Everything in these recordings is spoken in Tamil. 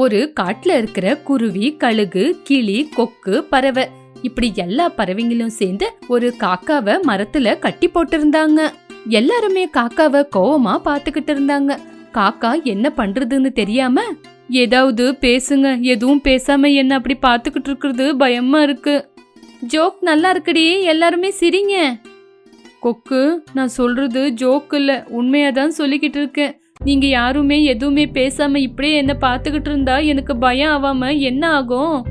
ஒரு காட்டுல இருக்கிற குருவி கழுகு கிளி கொக்கு பறவை. இப்படி எல்லா பறவைங்களும் சேர்ந்து ஒரு காக்காவை மரத்துல கட்டி போட்டிருந்தாங்க. எல்லாருமே காக்காவை கோவமா பாத்துக்கிட்டு இருந்தாங்க. காக்கா என்ன பண்றதுன்னு தெரியாம ஏதாவது பேசுங்க எதுவும் பேசாம என்ன அப்படி பாத்துக்கிட்டு இருக்கிறது? பயமா இருக்கு. ஜோக் நல்லா இருக்குடி எல்லாருமே சிரிங்க. கொக்கு நான் சொல்றது ஜோக் இல்ல உண்மையா தான் சொல்லிக்கிட்டு இருக்கேன். நீங்க யாருமே எதுவுமே பேசாம இப்படியே என்ன பார்த்துக்கிட்டு இருந்தா எனக்கு பயம் ஆகாம என்ன ஆகும்?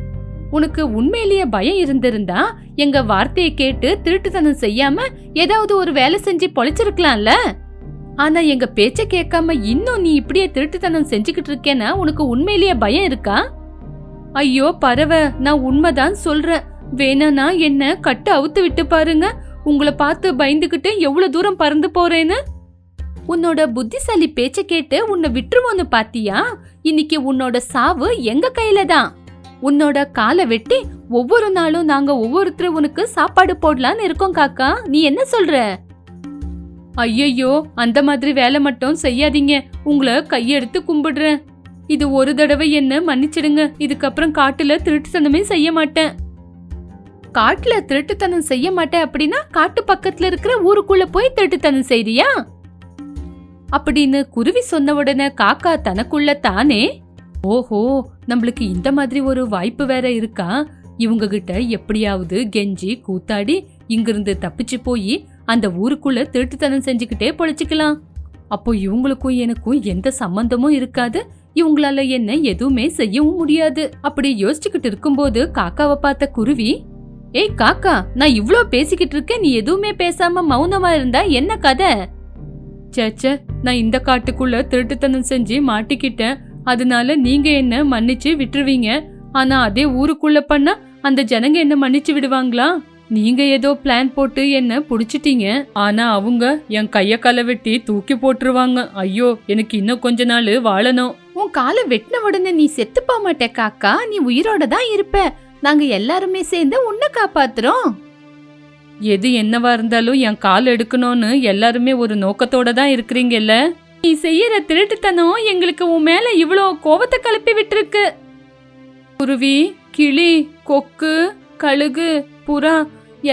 உனக்கு உண்மையிலேயே பயம் இருந்திருந்தா எங்க வார்த்தையை கேட்டு திருட்டுத்தனம் செய்யாம ஏதாவது ஒரு வேலை செஞ்சு பொழைச்சிருக்கலாம்ல? ஆனா எங்க பேச்ச கேட்காம இன்னும் நீ இப்படியே திருட்டுத்தனம் செஞ்சுக்கிட்டு இருக்கேன்னா உனக்கு உண்மையிலேயே பயம் இருக்கா? ஐயோ பறவை நான் உண்மைதான் சொல்றேன். வேணானா என்ன கட்டு அவுத்து விட்டு பாருங்க. உங்களை பார்த்து பயந்துகிட்டு எவ்வளவு தூரம் பறந்து போறேன்னு? உன்னோட புத்திசாலி பேச்ச கேட்டு உன்னை விட்டுருவோன்னு பாத்தியா? இன்னைக்கு உன்னோட சாவு எங்க கையில தான் உன்னோட காலை வெட்டி ஒவ்வொரு நாளும் நாங்க ஒவ்வொருத்தரும் உனக்கு சாப்பாடு போடலான்னு இருக்கோம் காக்கா. நீ என்ன சொல்ற? ஐயையோ அந்த மாதிரி வேலை மட்டும் செய்யாதீங்க. உங்களை கையெடுத்து கும்பிடுறேன். இது ஒரு தடவை என்ன மன்னிச்சிடுங்க. இதுக்கப்புறம் காட்டுல திருட்டுத்தனமே செய்ய மாட்டேன். காட்டுல திருட்டுத்தனம் செய்ய மாட்டேன் அப்படின்னா காட்டு பக்கத்துல இருக்கிற ஊருக்குள்ள போய் திருட்டுத்தனம் செய்றியா? அப்படின்னு குருவி சொன்ன உடனே காக்கா தனக்குள்ள தானே ஓஹோ நம்மளுக்கு இந்த மாதிரி ஒரு வாய்ப்பு வேற இருக்கா? இவங்க கிட்ட எப்படியாவது கெஞ்சி கூத்தாடி இங்கிருந்து தப்பிச்சு போய் அந்த ஊருக்குள்ள திருட்டுத்தனம் செஞ்சுக்கிட்டே பொழைச்சிக்கலாம். அப்போ இவங்களுக்கும் எனக்கும் எந்த சம்பந்தமும் இருக்காது. இவங்களால என்ன எதுவுமே செய்யவும் முடியாது. அப்படி யோசிச்சுக்கிட்டு இருக்கும்போது காக்காவை பார்த்த குருவி ஏய் காக்கா நான் இவ்ளோ பேசிக்கிட்டு இருக்கேன். நீ எதுவுமே பேசாம மௌனமா இருந்தா என்ன கதை? சேச்சே நான் இந்த காட்டுக்குள்ள திருட்டுத்தனம் செஞ்சு மாட்டிக்கிட்டேன். அதனால நீங்க என்ன மன்னிச்சு விட்டுருவீங்க? ஆனா அதே ஊருக்குள்ள பண்ணா அந்த ஜனங்க என்ன மன்னிச்சு விடுவாங்களா? நீங்க ஏதோ பிளான் போட்டு என்ன புடிச்சிட்டீங்க. ஆனா அவங்க என் கைய காலை வெட்டி தூக்கி போட்டுருவாங்க. ஐயோ எனக்கு இன்னும் கொஞ்ச நாள் வாழணும். உன் காலை வெட்டின உடனே நீ செத்து போக மாட்டே காக்கா. நீ உயிரோட தான் இருப்ப. நாங்க எல்லாருமே சேர்ந்து உன்னை காப்பாத்துறோம். எது என்னவா இருந்தாலும் என் கால் எடுக்கணும்னு எல்லாருமே ஒரு நோக்கத்தோட தான் இருக்கிறீங்கல்ல? நீ செய்யற திருட்டுத்தனம் எங்களுக்கு உன் மேல இவ்வளோ கோவத்தை கிளப்பி விட்டுருக்கு. குருவி கிளி கொக்கு கழுகு புறா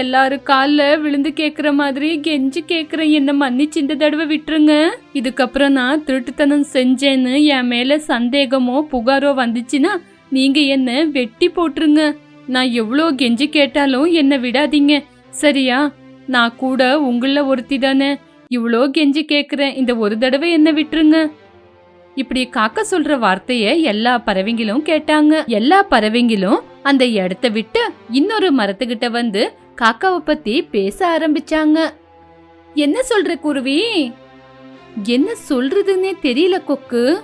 எல்லாரு காலில் விழுந்து கேட்குற மாதிரி கெஞ்சி கேட்குறேன் என்னை மன்னிச்சு இந்த தடவை விட்டுருங்க. இதுக்கப்புறம் நான் திருட்டுத்தனம் செஞ்சேன்னு என் மேலே சந்தேகமோ புகாரோ வந்துச்சுன்னா நீங்கள் என்னை வெட்டி போட்டுருங்க. நான் எவ்வளோ கெஞ்சி கேட்டாலும் என்னை விடாதீங்க. சரியா? நான் கூட உங்கள ஒருத்தி தானே. இவ்வளோ கெஞ்சி கேட்குறேன் இந்த ஒரு தடவை என்ன விட்டுருங்க. இப்படி காக்க சொல்ற வார்த்தைய எல்லா பறவைங்களும் கேட்டாங்க. எல்லா பறவைங்களும் அந்த இடத்த விட்டு இன்னொரு மரத்துக்கிட்ட வந்து காக்காவை பத்தி பேச ஆரம்பிச்சாங்க. என்ன சொல்ற குருவி? என்ன சொல்றதுன்னே தெரியல கொக்கு.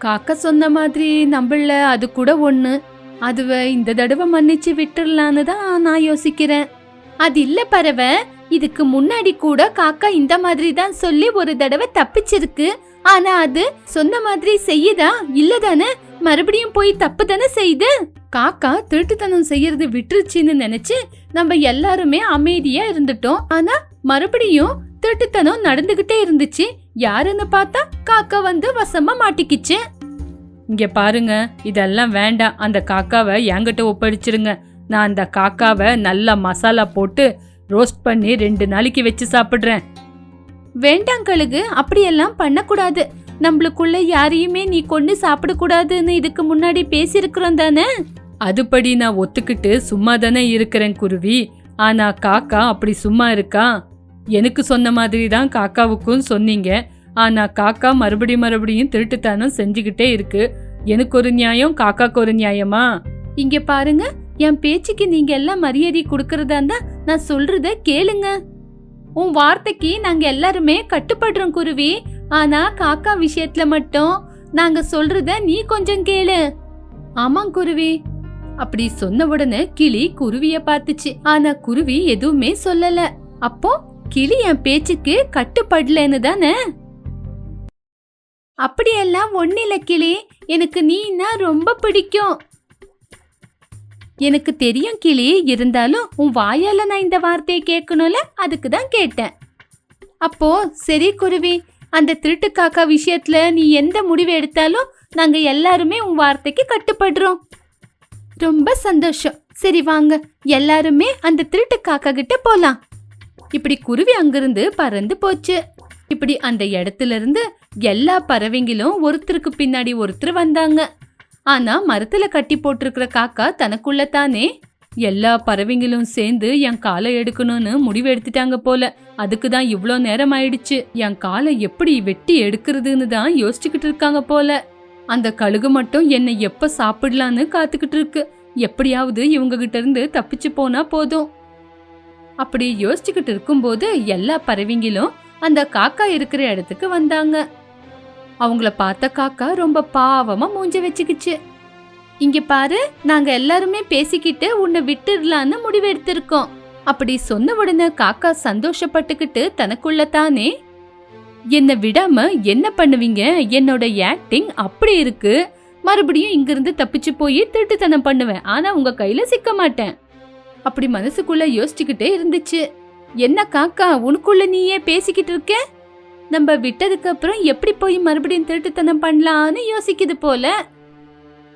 காக்கா சொன்ன மாதிரி நம்மள அது கூட ஒண்ணு. அதுவ இந்த தடவை மன்னிச்சு விட்டுடலான்னு தான் நான் யோசிக்கிறேன். அது இல்ல பறவை இதுக்கு முன்னாடி கூட காக்கா இந்த மாதிரி தான் சொல்லி ஒரு தடவை தப்பிச்சிருக்கு. ஆனா அது சொன்ன மாதிரி செய்யுதா? இல்லதானே மறுபடியும் போய் தப்பு தானே செய்யுது காக்கா திருட்டுத்தனம் செய்யறது விட்டுருச்சுன்னு நினைச்சு நம்ம எல்லாருமே அமைதியா இருந்துட்டோம். ஆனா மறுபடியும் திருட்டுத்தனம் நடந்துகிட்டே இருந்துச்சு. யாருன்னு பார்த்தா காக்கா வந்து வசமா மாட்டிக்கிச்சு. இங்க பாருங்க இதெல்லாம் வேண்டாம். அந்த காக்காவை என்கிட்ட ஒப்படைச்சிருங்க. நான் அந்த காக்காவை நல்லா மசாலா போட்டு ரோஸ்ட் பண்ணி ரெண்டு நாளைக்கு வச்சு சாப்பிடுறேன். வேண்டாம் கழுகு அப்படியெல்லாம் பண்ணக்கூடாது. நம்மளுக்குள்ள யாரையுமே நீ கொண்டு சாப்பிடக்கூடாதுன்னு இதுக்கு முன்னாடி பேசியிருக்கிறோம் தானே? அதுபடி நான் ஒத்துக்கிட்டு சும்மா தானே இருக்கிறேன் குருவி. ஆனா காக்கா அப்படி சும்மா இருக்கா? எனக்கு சொன்ன மாதிரி தான் காக்காவுக்கும் சொன்னீங்க. ஆனா காக்கா மறுபடியும் மறுபடியும் திருட்டுத்தனம் செஞ்சுக்கிட்டே இருக்கு. எனக்கு ஒரு நியாயம் காக்காக்கு ஒரு நியாயமா? இங்க பாருங்க என் பேச்சுக்கு நீங்க எல்லாம் மரியாதை கொடுக்கறதா இருந்தா நான் சொல்றத கேளுங்க. உன் வார்த்தைக்கு நாங்க எல்லாருமே கட்டுப்படுறோம் குருவி. ஆனா காக்கா விஷயத்துல மட்டும் நாங்க சொல்றத நீ கொஞ்சம் கேளு. ஆமாம் குருவி. அப்படி சொன்ன உடனே கிளி குருவிய பார்த்துச்சு. ஆனா குருவி எதுவுமே சொல்லல. அப்போ கிளி என் பேச்சுக்கு கட்டுப்படலன்னு தானே? அப்படியெல்லாம் ஒன்னில கிளி. எனக்கு நீன்னா ரொம்ப பிடிக்கும். எனக்கு தெரியும் கிளி இருந்தாலும் உன் வாயால நான் இந்த வார்த்தையை கேட்கணும்ல? அதுக்கு தான் கேட்டேன். அப்போ சரி குருவி அந்த திருட்டு காக்கா விஷயத்துல நீ எந்த முடிவு எடுத்தாலும் நாங்க எல்லாருமே உன் வார்த்தைக்கு கட்டுப்படுறோம். ரொம்ப சந்தோஷம். சரி வாங்க எல்லாருமே அந்த திருட்டு காக்கா கிட்ட போலாம். இப்படி குருவி அங்கிருந்து பறந்து போச்சு. இப்படி அந்த இடத்துல இருந்து எல்லா பறவைங்களும் ஒருத்தருக்கு பின்னாடி ஒருத்தர் வந்தாங்க. ஆனா மரத்துல கட்டி போட்டிருக்கிற காக்கா தனக்குள்ள தானே எல்லா பறவைங்களும் சேர்ந்து என் காலை எடுக்கணும்னு முடிவு எடுத்துட்டாங்க போல. அதுக்கு தான் இவ்வளோ நேரம் ஆயிடுச்சு. என் காலை எப்படி வெட்டி எடுக்கிறதுன்னு தான் யோசிச்சுக்கிட்டு இருக்காங்க போல. அந்த கழுகு மட்டும் என்னை எப்போ சாப்பிடலான்னு காத்துக்கிட்டு இருக்கு. எப்படியாவது இவங்க கிட்ட இருந்து தப்பிச்சு போனா போதும். அப்படி யோசிச்சுக்கிட்டு இருக்கும்போது எல்லா பறவைங்களும் அந்த காக்கா இருக்கிற இடத்துக்கு வந்தாங்க. அவங்கள பார்த்த காக்கா ரொம்ப பாவமா மூஞ்ச வச்சுக்கிச்சு. இங்க பாரு நாங்க எல்லாருமே பேசிக்கிட்டு உன்னை விட்டுடலான்னு முடிவெடுத்திருக்கோம். அப்படி சொன்ன உடனே காக்கா சந்தோஷப்பட்டுக்கிட்டு தனக்குள்ள தானே என்னை விடாம என்ன பண்ணுவீங்க? என்னோட ஆக்டிங் அப்படி இருக்கு. மறுபடியும் இங்கிருந்து தப்பிச்சு போய் திருட்டுத்தனம் பண்ணுவேன். ஆனா உங்க கையில சிக்க மாட்டேன். அப்படி மனசுக்குள்ள யோசிச்சுக்கிட்டே இருந்துச்சு. என்ன காக்கா உனக்குள்ள நீயே பேசிக்கிட்டு இருக்க? நம்ம விட்டதுக்கு அப்புறம் எப்படி போய் மறுபடியும் திருட்டுத்தனம் பண்ணலான்னு யோசிக்குது போல.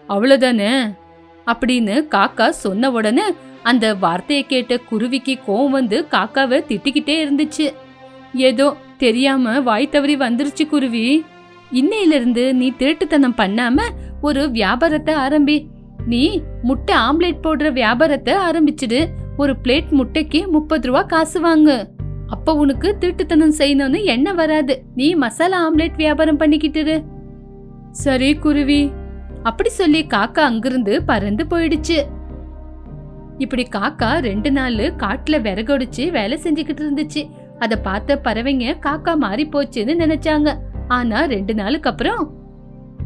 அவ்வளோதானே அப்படின்னு காக்கா சொன்ன உடனே அந்த வார்த்தையை கேட்ட குருவிக்கு கோவம் வந்து காக்காவை திட்டிக்கிட்டே இருந்துச்சு. ஏதோ தெரியாம வாய் தவறி வந்துருச்சு குருவி. இன்னையிலிருந்து நீ திருட்டுத்தனம் பண்ணாம ஒரு வியாபாரத்தை ஆரம்பி. நீ முட்டை ஆம்லேட் போடுற வியாபாரத்தை ஆரம்பிச்சிடு. ஒரு பிளேட் முட்டைக்கு முப்பது ரூபா காசு வாங்கு. அப்ப உனக்கு திருட்டுத்தனம் செய்யணும்னு என்ன வராது. நீ மசாலா ஆம்லெட் வியாபாரம் பண்ணிக்கிட்டுரு சரி குருவி. அப்படி சொல்லி காக்கா அங்கிருந்து பறந்து போயிடுச்சு. இப்படி காக்கா ரெண்டு நாள் காட்டுல விறகொடிச்சு வேலை செஞ்சுக்கிட்டு இருந்துச்சு. அதை பார்த்த பறவைங்க காக்கா மாறி போச்சுன்னு நினைச்சாங்க. ஆனா ரெண்டு நாளுக்கு அப்புறம்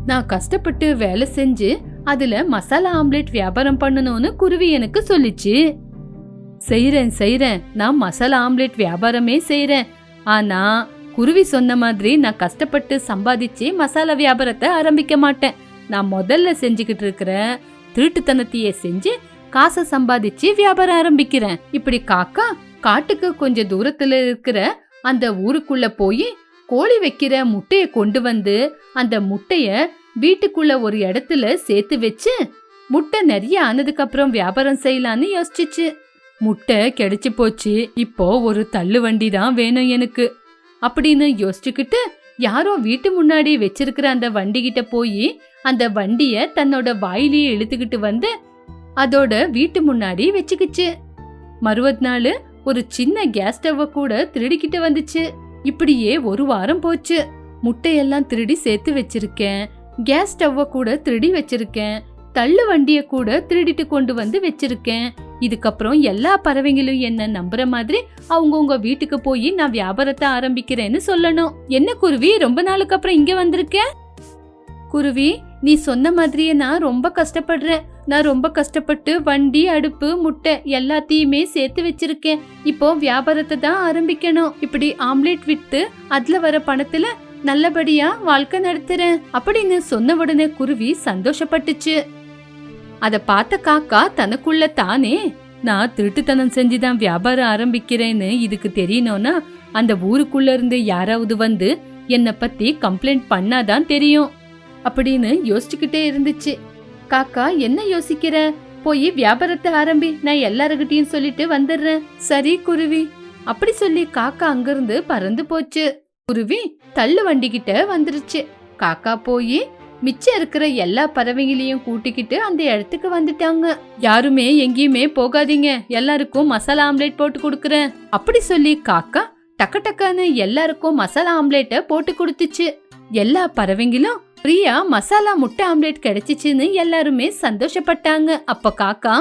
நான் கஷ்டப்பட்டு வேலை செஞ்சு அதுல மசாலா ஆம்லெட் வியாபாரம் பண்ணணும்னு குருவி எனக்கு சொல்லிச்சு. செய்கிறேன் செய்கிறேன் நான் மசாலா ஆம்லெட் வியாபாரமே செய்கிறேன் ஆனால் குருவி சொன்ன மாதிரி நான் கஷ்டப்பட்டு சம்பாதிச்சு மசாலா வியாபாரத்தை ஆரம்பிக்க மாட்டேன். நான் முதல்ல செஞ்சுக்கிட்டு இருக்கிற திருட்டுத்தனத்தையே செஞ்சு காசை சம்பாதிச்சு வியாபாரம் ஆரம்பிக்கிறேன். இப்படி காக்கா காட்டுக்கு கொஞ்சம் தூரத்துல இருக்கிற அந்த ஊருக்குள்ள போய் கோழி வைக்கிற முட்டைய கொண்டு வந்து அந்த முட்டைய வீட்டுக்குள்ள ஒரு இடத்துல சேர்த்து வச்சு முட்டை நிறைய ஆனதுக்கு அப்புறம் வியாபாரம் செய்யலான்னு யோசிச்சிச்சு. முட்டை கிடைச்சி போச்சு. இப்போ ஒரு தள்ளு வண்டி தான் வேணும் எனக்கு. அப்படின்னு யோசிச்சுக்கிட்டு யாரோ வீட்டு முன்னாடி வச்சிருக்கிற அந்த வண்டிகிட்ட போய் அந்த வண்டிய தன்னோட வாயிலேயே இழுத்துக்கிட்டு வந்து அதோட வீட்டு முன்னாடி வச்சுக்கிச்சு. மறுபத் நாள் ஒரு சின்ன கேஸ் ஸ்டவ்வை கூட திருடிக்கிட்டு வந்துச்சு. இப்படியே ஒரு வாரம் போச்சு. முட்டையெல்லாம் திருடி சேர்த்து வச்சிருக்கேன். கேஸ் ஸ்டவ்வை கூட திருடி வச்சிருக்கேன். தள்ளு வண்டியை கூட திருடிட்டு கொண்டு வந்து வச்சிருக்கேன். இதுக்கப்புறம் எல்லா பறவைங்களும் என்ன நம்புற மாதிரி அவங்கவுங்க வீட்டுக்கு போய் நான் வியாபாரத்தை ஆரம்பிக்கிறேன்னு சொல்லணும். என்ன குருவி? ரொம்ப நாளுக்கு அப்புறம் இங்க வந்திருக்க? குருவி நீ சொன்ன மாதிரியே நான் ரொம்ப கஷ்டப்படுறேன். நான் ரொம்ப கஷ்டப்பட்டு வண்டி அடுப்பு முட்டை எல்லாத்தையுமே சேர்த்து வச்சிருக்கேன். இப்போ வியாபாரத்தை தான் ஆரம்பிக்கணும். இப்படி ஆம்லெட் விட்டு அதுல வர பணத்துல நல்லபடியா வாழ்க்கை நடத்துறேன். அப்படின்னு சொன்ன உடனே குருவி சந்தோஷப்பட்டுச்சு. அத பார்த்த காக்கா தனக்குள்ள தானே? நான் திருட்டுத்தனம் செஞ்சுதான் வியாபாரம் ஆரம்பிக்கிறேன்னு இதுக்கு தெரியணும்னா அந்த ஊருக்குள்ள இருந்து யாராவது வந்து என்னை பத்தி கம்ப்ளைண்ட் பண்ணாதான் தெரியும் அப்படின்னு யோசிச்சுக்கிட்டே இருந்துச்சு. காக்கா என்ன யோசிக்கிற? போய் வியாபாரத்தை ஆரம்பி நான் எல்லாருகிட்டயும் சொல்லிட்டு வந்துடுறேன். சரி குருவி. அப்படி சொல்லி காக்கா அங்கிருந்து பறந்து போச்சு. குருவி தள்ளு வண்டி கிட்ட வந்துருச்சு. காக்கா போய் மிச்சம் இருக்கிற எல்லா பறவைங்களையும் கூட்டிக்கிட்டு அந்த இடத்துக்கு வந்துட்டாங்க. யாருமே எங்கேயுமே போகாதீங்க. எல்லாருக்கும் மசாலா ஆம்லேட் போட்டு கொடுக்குறேன். அப்படி சொல்லி காக்கா டக்கு டக்குன்னு எல்லாருக்கும் மசாலா ஆம்லேட்டை போட்டு கொடுத்துச்சு. எல்லா பறவைங்களும் பிரியா மசாலா முட்டை ஆம்லேட் கிடைச்சிச்சுன்னு எல்லாருமே சந்தோஷப்பட்டாங்க. அப்ப காக்கா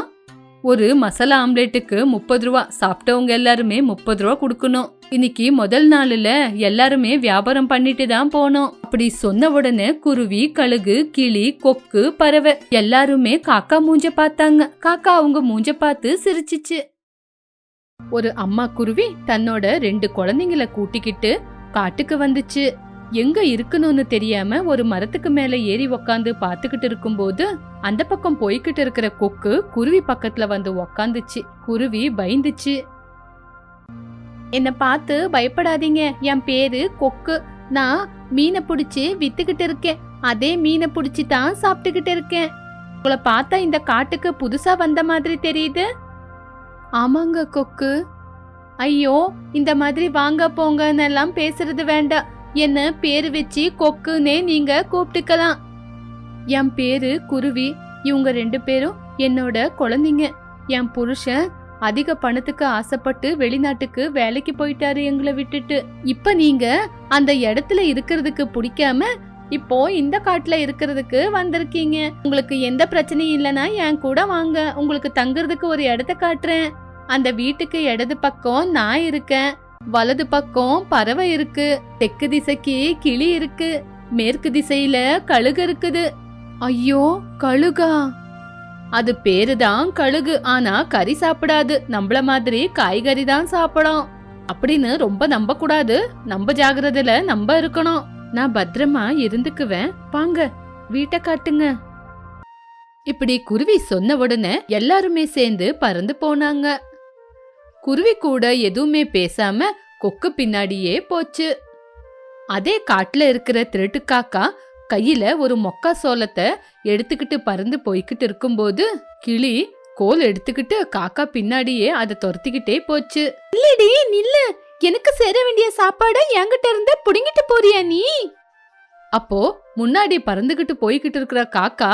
ஒரு மசாலா ஆம்லேட்டுக்கு முப்பது ரூபா சாப்பிட்டவங்க எல்லாருமே முப்பது ரூபா கொடுக்கணும். இன்னைக்கு முதல் நாள்ல எல்லாருமே வியாபாரம் பண்ணிட்டு தான் போனோம். அப்படி சொன்ன உடனே குருவி கழுகு கிளி கொக்கு பறவை எல்லாருமே காக்கா மூஞ்ச பார்த்தாங்க. காக்கா அவங்க மூஞ்ச பார்த்து சிரிச்சிச்சு. ஒரு அம்மா குருவி தன்னோட ரெண்டு குழந்தைங்கள கூட்டிக்கிட்டு காட்டுக்கு வந்துச்சு. எங்க இருக்கணும்னு தெரியாம ஒரு மரத்துக்கு மேல ஏறி உக்காந்து பாத்துக்கிட்டு இருக்கும்போது அந்த பக்கம் போய்கிட்டு இருக்கிற கொக்கு குருவி பக்கத்துல வந்து உக்காந்துச்சு. குருவி பயந்துச்சு. என்ன பார்த்து பயப்படாதீங்க. என் பேரு கொக்கு. நான் மீனை பிடிச்சி வித்துக்கிட்டு இருக்கேன். அதே மீனை பிடிச்சி தான் சாப்பிட்டுக்கிட்டு இருக்கேன். உங்களை பார்த்தா இந்த காட்டுக்கு புதுசா வந்த மாதிரி தெரியுது. ஆமாங்க கொக்கு. ஐயோ இந்த மாதிரி வாங்க போங்கன்னு எல்லாம் பேசுறது வேண்டாம். என்ன பேரு வச்சு கொக்குன்னே நீங்க கூப்பிட்டுக்கலாம். என் பேரு குருவி. இவங்க ரெண்டு பேரும் என்னோட குழந்தைங்க. என் புருஷன் அதிக பணத்துக்கு ஆசைப்பட்டு வெளிநாட்டுக்கு வேலைக்கு போயிட்டாரு எங்களை விட்டுட்டு. இப்ப நீங்க அந்த இடத்துல இருக்கிறதுக்கு பிடிக்காம இப்போ இந்த காட்டுல இருக்கிறதுக்கு வந்திருக்கீங்க. உங்களுக்கு எந்த பிரச்சனையும் இல்லைன்னா என் கூட வாங்க. உங்களுக்கு தங்குறதுக்கு ஒரு இடத்த காட்டுறேன். அந்த வீட்டுக்கு இடது பக்கம் நான் இருக்கேன். வலது பக்கம் பறவை இருக்கு. தெற்கு திசைக்கு கிளி இருக்கு. மேற்கு திசையில கழுகு இருக்குது. ஐயோ கழுகா? அது பேரு தான் கழுகு. ஆனா கறி சாப்பிடாது. நம்மள மாதிரி காய்கறி தான் சாப்பிடும். அப்படின்னு ரொம்ப நம்ப கூடாது நம்ம ஜாகிரதையில நம்ப இருக்கணும். நான் பத்திரமா இருந்துக்குவேன். வாங்க வீட்டை காட்டுங்க. இப்படி குருவி சொன்ன உடனே எல்லாருமே சேர்ந்து பறந்து போனாங்க. குருவி கூட எதுவுமே பேசாம கொக்கு பின்னாடியே போச்சு. அதே காட்டுல இருக்கிற திருட்டு காக்கா கையில ஒரு மொக்கா சோளத்தை எடுத்துக்கிட்டு பறந்து போய்கிட்டு இருக்கும்போது கிளி கோல் எடுத்துக்கிட்டு காக்கா பின்னாடியே அதை துரத்திக்கிட்டே போச்சு. இல்லடி நில்லு. எனக்கு சேர வேண்டிய சாப்பாட என்கிட்ட இருந்து புடுங்கிட்டு போறியா நீ? அப்போ முன்னாடி பறந்துகிட்டு போய்கிட்டு இருக்கிற காக்கா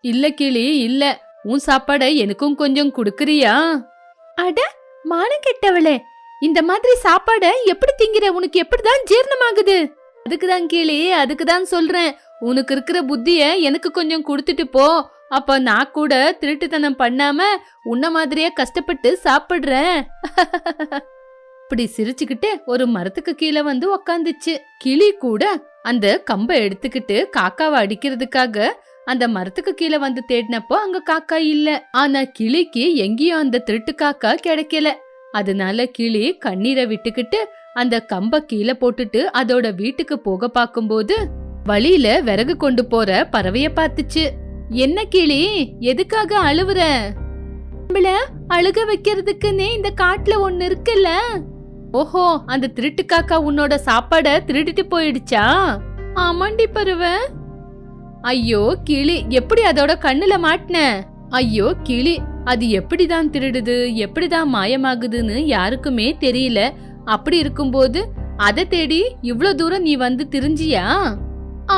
இல்ல கிளி இல்ல. உன் சாப்பாட எனக்கும் கொஞ்சம் குடுக்கறியா? அட மானம் கெட்டவளே. இந்த மாதிரி சாப்பாட எப்படி திங்கிற? உனக்கு எப்படிதான் ஜீரணமாகுது? அதுக்குதான் கிளி அதுக்குதான் சொல்றேன். உனக்கு இருக்கிற புத்திய எனக்கு கொஞ்சம் கொடுத்துட்டு போ. அப்ப நான் கூட திருட்டுத்தனம் பண்ணாம உன்ன மாதிரியே கஷ்டப்பட்டு சாப்பிடுறேன். இப்படி சிரிச்சுக்கிட்டு ஒரு மரத்துக்கு கீழே வந்து உக்காந்துச்சு. கிளி கூட அந்த கம்பை எடுத்துக்கிட்டு காக்காவை அடிக்கிறதுக்காக அந்த மரத்துக்கு கீழே வந்து தேடினப்போ அங்க காக்கா இல்ல. ஆனா கிளிக்கு எங்கேயும் அந்த திருட்டு காக்கா கிடைக்கல. அதனால கிளி கண்ணீரை விட்டுக்கிட்டு அந்த கம்ப கீழே போட்டுட்டு அதோட வீட்டுக்கு போக பாக்கும்போது வழியில விறகு கொண்டு போற பறவைய பார்த்துச்சு. என்ன கிளி? எதுக்காக அழுவுற? நம்மள அழுக வைக்கிறதுக்குன்னே இந்த காட்டுல ஒண்ணு இருக்குல்ல? ஓஹோ அந்த திருட்டு காக்கா உன்னோட சாப்பாட திருடிட்டு போயிடுச்சா? ஆமாண்டி பருவ. ஐயோ கிளி எப்படி அதோட கண்ணுல மாட்டின? ஐயோ கிளி அது எப்படிதான் திருடுது? எப்படிதான் மாயமாகுதுன்னு யாருக்குமே தெரியல. அப்படி இருக்கும்போது அதை தேடி இவ்ளோ தூரம் நீ வந்து திரிஞ்சியா?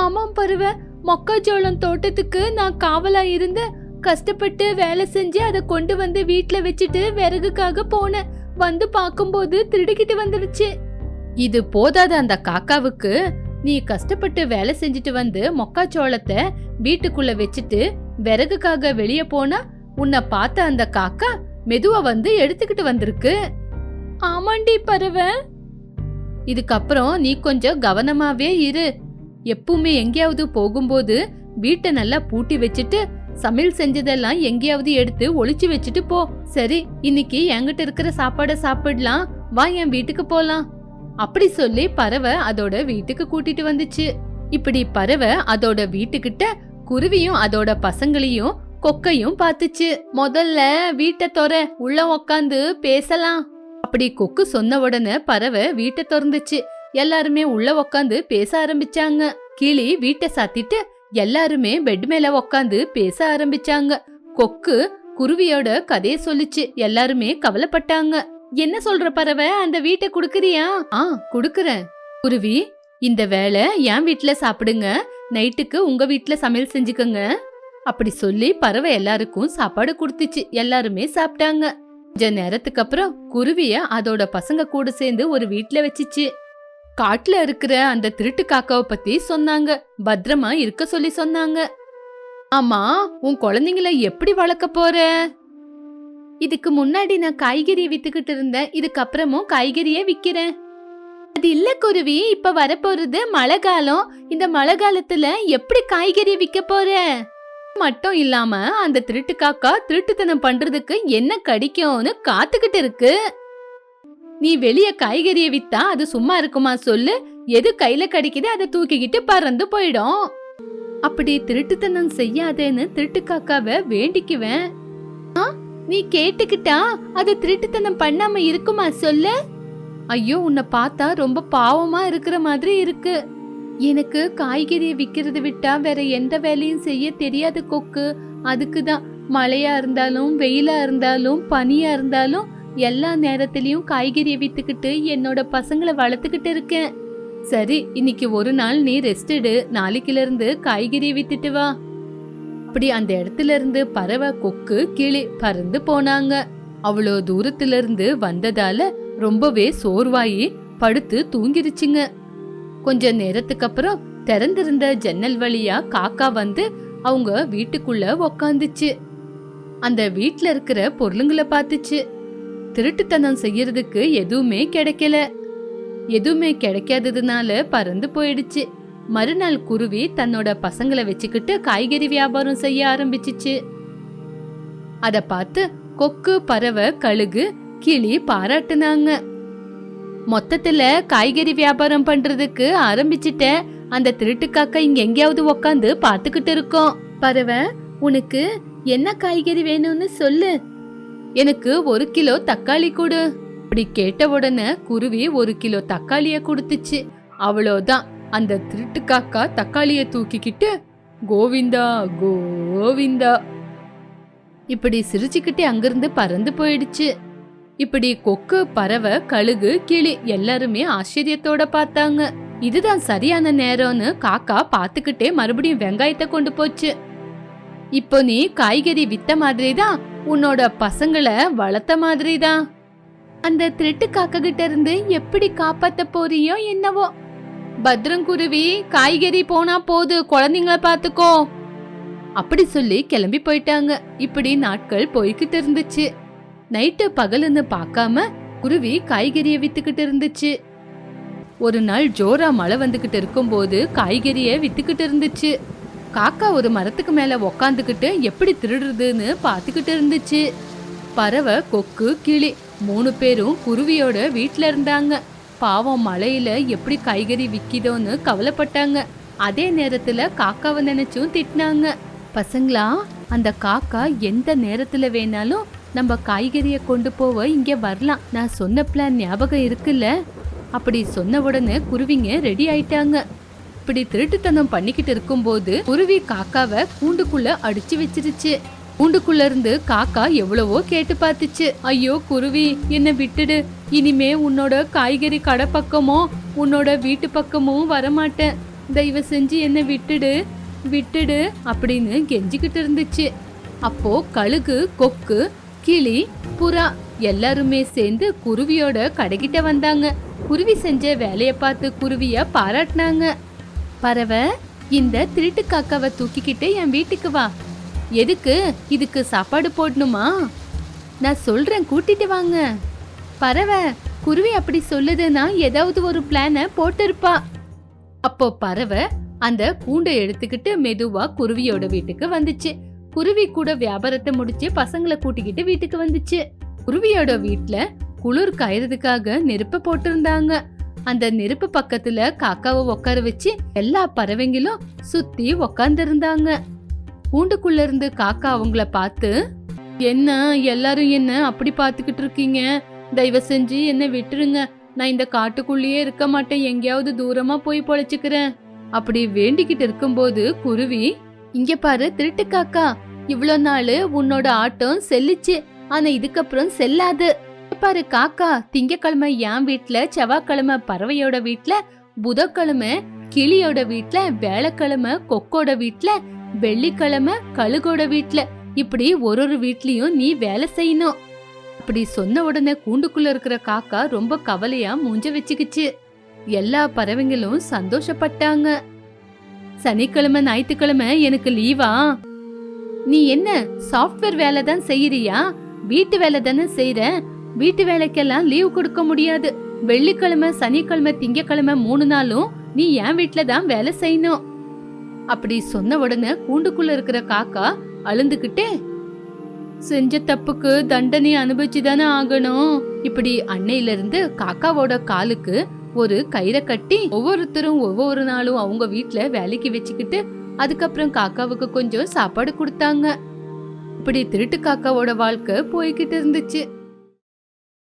ஆமாம் பருவ. மொக்காச்சோளம் தோட்டத்துக்கு நான் காவலா இருந்து கஷ்டப்பட்டு வேலை செஞ்சு அதை கொண்டு வந்து வீட்டுல வச்சுட்டு விறகுக்காக போனேன். வந்து பார்க்கும்போது திருடிக்கிட்டு வந்துடுச்சு. இது போதாத அந்த காக்காவுக்கு? நீ கஷ்டப்பட்டு வேலை செஞ்சுட்டு வந்து மொக்காச்சோளத்தை வீட்டுக்குள்ள வச்சுட்டு விறகுக்காக வெளியே போனா உன்னை பார்த்த அந்த காக்கா மெதுவா வந்து எடுத்துக்கிட்டு வந்திருக்கு. ஆமாண்டி பறவை இதுக்கப்புறம் நீ கொஞ்சம் கவனமாவே இரு. எப்பவுமே எங்கேயாவது போகும்போது வீட்டை நல்லா பூட்டி வச்சுட்டு சமையல் செஞ்சதெல்லாம் எங்கேயாவது எடுத்து ஒளிச்சு வச்சுட்டு போ. சரி இன்னைக்கு என்கிட்ட இருக்கிற சாப்பாடை சாப்பிடலாம். வா என் வீட்டுக்கு போலாம். அப்படி சொல்லி பறவை அதோட வீட்டுக்கு கூட்டிட்டு வந்துச்சு. இப்படி பறவை அதோட வீட்டுக்கிட்ட குருவியும் அதோட பசங்களையும் கொக்கையும் பார்த்துச்சு. முதல்ல வீட்டை தொற உள்ள உக்காந்து பேசலாம். அப்படி கொக்கு சொன்ன உடனே பறவை வீட்டை திறந்துச்சு. எல்லாருமே உள்ள உக்காந்து பேச ஆரம்பிச்சாங்க. கிளி வீட்டை சாத்திட்டு எல்லாருமே பெட் மேல உக்காந்து பேச ஆரம்பிச்சாங்க. கொக்கு குருவியோட கதைய சொல்லுச்சு. எல்லாருமே கவலைப்பட்டாங்க. என்ன சொல்ற பறவை? அந்த வீட்டை குடுக்கறியா? ஆ குடுக்கறேன். குருவி இந்த வேலை என் வீட்ல சாப்பிடுங்க. நைட்டுக்கு உங்க வீட்ல சமையல் செஞ்சுக்கங்க. அப்படி சொல்லி பறவை எல்லாருக்கும் சாப்பாடு கொடுத்துச்சு. எல்லாருமே சாப்பிட்டாங்க. கொஞ்ச நேரத்துக்கு அப்புறம் குருவிய அதோட பசங்க கூட சேர்ந்து ஒரு வீட்டுல வச்சுச்சு. காட்டுல இருக்கிற அந்த திருட்டு காக்காவை பத்தி சொன்னாங்க. பத்திரமா இருக்க சொல்லி சொன்னாங்க. ஆமா உன் குழந்தைங்கள எப்படி வளர்க்க போற? இதுக்கு முன்னாடி நான் காய்கறியை வித்துக்கிட்டு இருந்தேன். இதுக்கப்புறமும் காய்கறியே விக்கிறேன். அது இல்ல குருவி. இப்ப வரப்போறது மழை காலம். இந்த மழை காலத்துல எப்படி காய்கறி விக்க போற? மட்டும் இல்லாம அந்த திருட்டு காக்கா திருட்டுத்தனம் பண்றதுக்கு என்ன கடிக்கும்னு காத்துக்கிட்டு இருக்கு. நீ வெளிய காய்கறியை வித்தா அது சும்மா இருக்குமா சொல்லு. எது கையில கடிக்குது அதை தூக்கிக்கிட்டு பறந்து போயிடும். அப்படி திருட்டுத்தனம் செய்யாதேன்னு திருட்டு காக்காவை வேண்டிக்குவேன். ஆ, நீ கேட்டுக்கிட்டா அது திருட்டுத்தனம் பண்ணாம இருக்குமா சொல்லு. ஐயோ உன்னை பார்த்தா ரொம்ப பாவமா இருக்கிற மாதிரி இருக்கு. எனக்கு காய்கறியை விற்கிறத விட்டா வேற எந்த வேலையும் செய்ய தெரியாது கொக்கு. அதுக்கு தான் மழையா இருந்தாலும் வெயிலா இருந்தாலும் பனியா இருந்தாலும் எல்லா நேரத்திலையும் காய்கறியை வித்துக்கிட்டு என்னோட பசங்களை வளர்த்துக்கிட்டு இருக்கேன். சரி இன்னைக்கு ஒரு நாள் நீ ரெஸ்ட் எடு. நாளைக்குல இருந்து காய்கறியை வித்துட்டு வா. அப்படி அந்த இடத்துல இருந்து பறவை கொக்கு கிளி பறந்து போனாங்க. அவ்வளோ தூரத்துல இருந்து வந்ததால ரொம்பவே சோர்வாயி படுத்து தூங்கிருச்சுங்க. கொஞ்ச நேரத்துக்கு அப்புறம் திறந்திருந்த ஜன்னல் வழியா காக்கா வந்து அவங்க வீட்டுக்குள்ள உக்காந்துச்சு. அந்த வீட்ல இருக்கிற பொருளுங்களை பார்த்துச்சு. திருட்டுத்தனம் செய்யறதுக்கு எதுவுமே கிடைக்கல. எதுவுமே கிடைக்காததுனால பறந்து போயிடுச்சு. மறுநாள் குருவி தன்னோட பசங்களை வச்சுக்கிட்டு காய்கறி வியாபாரம் செய்ய ஆரம்பிச்சிச்சு. அத பார்த்து கொக்கு பறவை கழுகு கிளி பாராட்டுனாங்க. மொத்தத்துல காய்கறி வியாபாரம் பண்றதுக்கு ஆரம்பிச்சிட்டேன். அந்த திருட்டு காக்கா இங்க எங்கேயாவது உக்காந்து பாத்துக்கிட்டு இருக்கோம். பறவை உனக்கு என்ன காய்கறி வேணும்னு சொல்லு. எனக்கு ஒரு கிலோ தக்காளி கொடு. அப்படி கேட்ட உடனே குருவி ஒரு கிலோ தக்காளிய கொடுத்துச்சு. அவ்வளோதான். அந்த திருட்டு காக்கா தக்காளிய தூக்கிக்கிட்டு கோவிந்தா கோவிந்தா. இப்படி சிரிச்சுக்கிட்டே அங்கிருந்து பறந்து போயிடுச்சு. இப்படி கொக்கு பறவை கழுகு கிளி எல்லாருமே ஆச்சரியத்தோட பார்த்தாங்க. இதுதான் சரியான நேரம்னு காக்கா பாத்துக்கிட்டே மறுபடியும் வெங்காயத்தை கொண்டு போச்சு. இப்போ நீ காய்கறி வித்த மாதிரி தான் உன்னோட பசங்களை வளர்த்த மாதிரி தான் அந்த திருட்டு காக்கா கிட்ட இருந்து எப்படி காப்பாத்த போறியோ என்னவோ. பத்ரங்குருவி காய்கறி போனா போது குழந்தைங்கள பாத்துக்கோ அப்படி சொல்லி கிளம்பி போயிட்டாங்க. இப்படி நாட்கள் போய்கிட்டு இருந்துச்சு. நைட்டு பகலுன்னு பார்க்காம குருவி காய்கறியை வித்துக்கிட்டு இருந்துச்சு. ஒரு நாள் ஜோரா மழை வந்துகிட்டு இருக்கும்போது காய்கறியை வித்துக்கிட்டு இருந்துச்சு. காக்கா ஒரு மரத்துக்கு மேல உக்காந்துக்கிட்டு எப்படி திருடுறதுன்னு பார்த்துக்கிட்டு இருந்துச்சு. பறவை கொக்கு கிளி மூணு பேரும் குருவியோட வீட்டில் இருந்தாங்க. பாவம் மழையில எப்படி காய்கறி விக்கிதோன்னு கவலைப்பட்டாங்க. அதே நேரத்துல காக்காவை நினைச்சும் திட்டினாங்க. பசங்களா அந்த காக்கா எந்த நேரத்துல வேணாலும் நம்ம காய்கறியை கொண்டு போக இங்கே வரலாம். நான் சொன்ன பிளான் ஞாபகம் இருக்குல்ல? அப்படி சொன்ன உடனே குருவிங்க ரெடி ஆயிட்டாங்க. இப்படி திருட்டுத்தனம் பண்ணிக்கிட்டு இருக்கும்போது குருவி காக்காவை கூண்டுக்குள்ள அடிச்சு வச்சிருச்சு. கூண்டுக்குள்ள இருந்து காக்கா எவ்வளவோ கேட்டு பார்த்துச்சு. ஐயோ குருவி என்ன விட்டுடு. இனிமே உன்னோட காய்கறி கடை பக்கமோ உன்னோட வீட்டு பக்கமும் வரமாட்டேன். தயவு செஞ்சு என்ன விட்டுடு விட்டுடு அப்படின்னு கெஞ்சிக்கிட்டு இருந்துச்சு. அப்போ கழுகு கொக்கு கிளி புறா எல்லாருமே சேர்ந்து குருவியோட கடைகிட்ட வந்தாங்க. குருவி செஞ்ச வேலைய பார்த்து குருவிய பாராட்டினாங்க. பறவை இந்த திருட்டு காக்காவை தூக்கிக்கிட்டு என் வீட்டுக்கு வா. எதுக்கு? இதுக்கு சாப்பாடு போடணுமா? நான் சொல்றேன் கூட்டிட்டு வாங்க. பறவை குருவி அப்படி சொல்லுதுன்னா ஏதாவது ஒரு பிளான போட்டிருப்பா. அப்போ பறவை அந்த கூண்டை எடுத்துக்கிட்டு மெதுவா குருவியோட வீட்டுக்கு வந்துச்சு. குருவி கூட வியாபாரத்தை முடிச்சு பசங்களை கூட்டிக்கிட்டு வீட்டுக்கு வந்துச்சு. குருவியோட வீட்டுல குளிர் காயறதுக்காக நெருப்ப போட்டிருந்தாங்க. அந்த நெருப்பு பக்கத்துல காக்காவை உட்கார வச்சு எல்லா பறவைங்களும் சுத்தி உக்காந்து இருந்தாங்க கூண்டுக்குள்ள இருந்து காக்கா அவங்கள பார்த்து என்ன எல்லாரும் என்ன அப்படி பார்த்துக்கிட்டு இருக்கீங்க? தயவு செஞ்சு என்ன விட்டுருங்க. நான் இந்த காட்டுக்குள்ளேயே இருக்க மாட்டேன். எங்கேயாவது தூரமா போய் பொழைச்சுக்கிறேன். அப்படி வேண்டிக்கிட்டு இருக்கும்போது குருவி இங்க பாரு திருட்டு காக்கா இவ்வளோ நாள் உன்னோட ஆட்டம் செல்லுச்சு. ஆனா இதுக்கப்புறம் செல்லாது. பாரு காக்கா திங்கக்கிழமை என் வீட்ல செவ்வாய்க்கிழமை பறவையோட வீட்ல புதக்கிழமை கிளியோட வீட்ல வேலைக்கிழமை கொக்கோட வீட்ல வெள்ளிக்கிழமை கழுகோட வீட்ல. இப்படி ஒரு ஒரு வீட்லயும் நீ வேலை செய்யணும். அப்படி சொன்ன உடனே கூண்டுக்குள்ள இருக்கிற காக்கா ரொம்ப கவலையா மூஞ்ச வச்சுக்கிச்சு. எல்லா பறவைங்களும் சந்தோஷப்பட்டாங்க. சனிக்கிழமை ஞாயிற்றுக்கிழமை எனக்கு லீவா நீ என்ன சாஃப்ட்வேர் வேலை தான் செய்யறியா? வீட்டு வேலை தானே செய்யற வீட்டு வேலைக்கெல்லாம் லீவ் கொடுக்க முடியாது. வெள்ளிக்கிழமை சனிக்கிழமை திங்கக்கிழமை மூணு நாளும் நீ என் வீட்டுல தான் வேலை செய்யணும். அப்படி சொன்ன உடனே கூண்டுக்குள்ள இருக்கிற காக்கா அழுந்துகிட்டே செஞ்ச தப்புக்கு தண்டனை அனுபவிச்சு தானே ஆகணும்? இப்படி அன்னையில இருந்து காக்காவோட காலுக்கு ஒரு கயிறை கட்டி ஒவ்வொருத்தரும் ஒவ்வொரு நாளும் அவங்க வீட்டுல வேலைக்கு வச்சுக்கிட்டு அதுக்கப்புறம் காக்காவுக்கு கொஞ்சம் சாப்பாடு கொடுத்தாங்க. இப்படி திருட்டு காக்காவோட வாழ்க்கை போய்கிட்டு இருந்துச்சு.